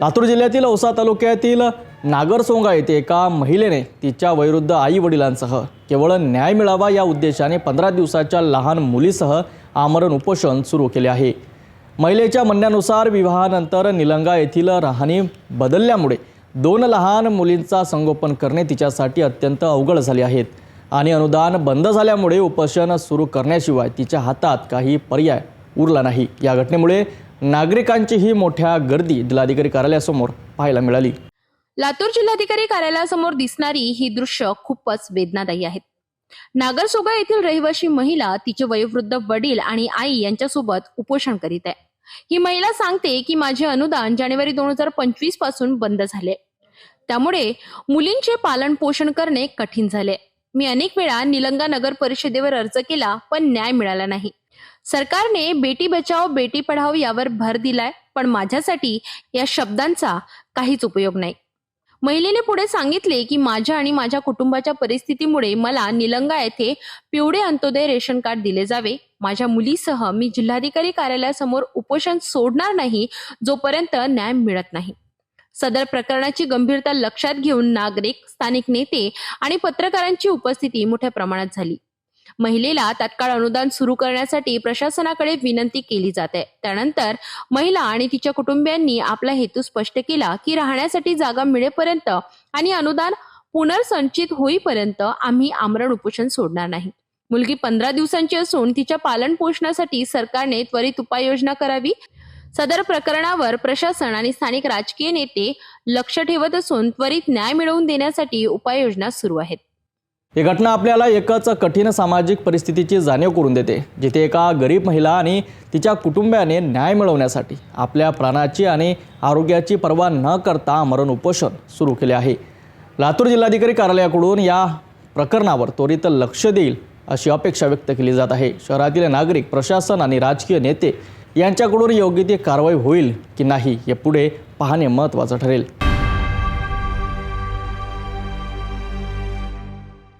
लातूर जिल्ह्यातील औसा तालुक्यातील नागरसोंगा येथे एका महिलेने तिच्या वैरुद्ध आई वडिलांसह केवळ न्याय मिळावा या उद्देशाने पंधरा दिवसाच्या लहान मुलीसह आमरण उपोषण सुरू केले आहे. महिलेच्या म्हणण्यानुसार विवाहानंतर निलंगा येथील राहणी बदलल्यामुळे दोन लहान मुलींचा संगोपन करणे तिच्यासाठी अत्यंत अवघड झाले आहेत आणि अनुदान बंद झाल्यामुळे उपोषण सुरू करण्याशिवाय तिच्या हातात काही पर्याय उरला नाही. या घटनेमुळे नागरिकांचीही मोठ्या गर्दी जिल्हाधिकारी कार्यालयासमोर पाहायला मिळाली. लातूर जिल्हाधिकारी कार्यालयासमोर दिसणारी ही दृश्य खूपच वेदनादायी आहेत नागरसोगा येथील रहिवासी महिला तिचे वयोवृद्ध वडील आणि आई यांच्यासोबत उपोषण करीत आहे. ही महिला सांगते की माझे अनुदान जानेवारी दोन हजार पंचवीसपासून बंद झाले. त्यामुळे मुलींचे पालन पोषण करणे कठीण झाले. मी अनेक वेळा निलंगा नगर परिषदेवर अर्ज केला पण न्याय मिळाला नाही. सरकारने बेटी बचाओ बेटी पढाओ यावर भर दिलाय पण माझ्यासाठी या शब्दांचा काहीच उपयोग नाही. महिलेने पुढे सांगितले की माझ्या आणि माझ्या कुटुंबाच्या परिस्थितीमुळे मला निलंगा येथे पिवळे अंत्योदय रेशन कार्ड दिले जावे. माझ्या मुलीसह मी जिल्हाधिकारी कार्यालयासमोर उपोषण सोडणार नाही जोपर्यंत न्याय मिळत नाही. सदर प्रकरणाची गंभीरता लक्षात घेऊन नागरिक स्थानिक नेते आणि पत्रकारांची उपस्थिती मोठ्या प्रमाणात झाली. महिलेला तात्काळ अनुदान सुरू करण्यासाठी प्रशासनाकडे विनंती केली जाते. त्यानंतर महिला आणि तिच्या कुटुंबियांनी आपला हेतू स्पष्ट केला की राहण्यासाठी जागा मिळेपर्यंत आणि अनुदान पुनर्संचित होईपर्यंत आम्ही आमरण उपोषण सोडणार नाही. मुलगी पंधरा दिवसांची असून तिच्या पालन पोषणासाठी सरकारने त्वरित उपाययोजना करावी सदर प्रकरणावर प्रशासन आणि स्थानिक राजकीय नेते लक्ष ठेवत असून त्वरित न्याय मिळवून देण्यासाठी उपाययोजना सुरू आहेत. ही घटना आपल्याला एकच कठीण सामाजिक परिस्थितीची जाणीव करून देते जिथे एका गरीब महिला आणि तिच्या कुटुंबियाने न्याय मिळवण्यासाठी आपल्या प्राणाची आणि आरोग्याची पर्वा न करता मरण उपोषण सुरू केले आहे. लातूर जिल्हाधिकारी कार्यालयाकडून या प्रकरणावर त्वरित लक्ष देईल अशी अपेक्षा व्यक्त केली जात आहे. शहरातील नागरिक प्रशासन आणि राजकीय नेते यांच्याकडून योग्य ती कारवाई होईल की नाही हे पुढे पाहणे महत्त्वाचं ठरेल.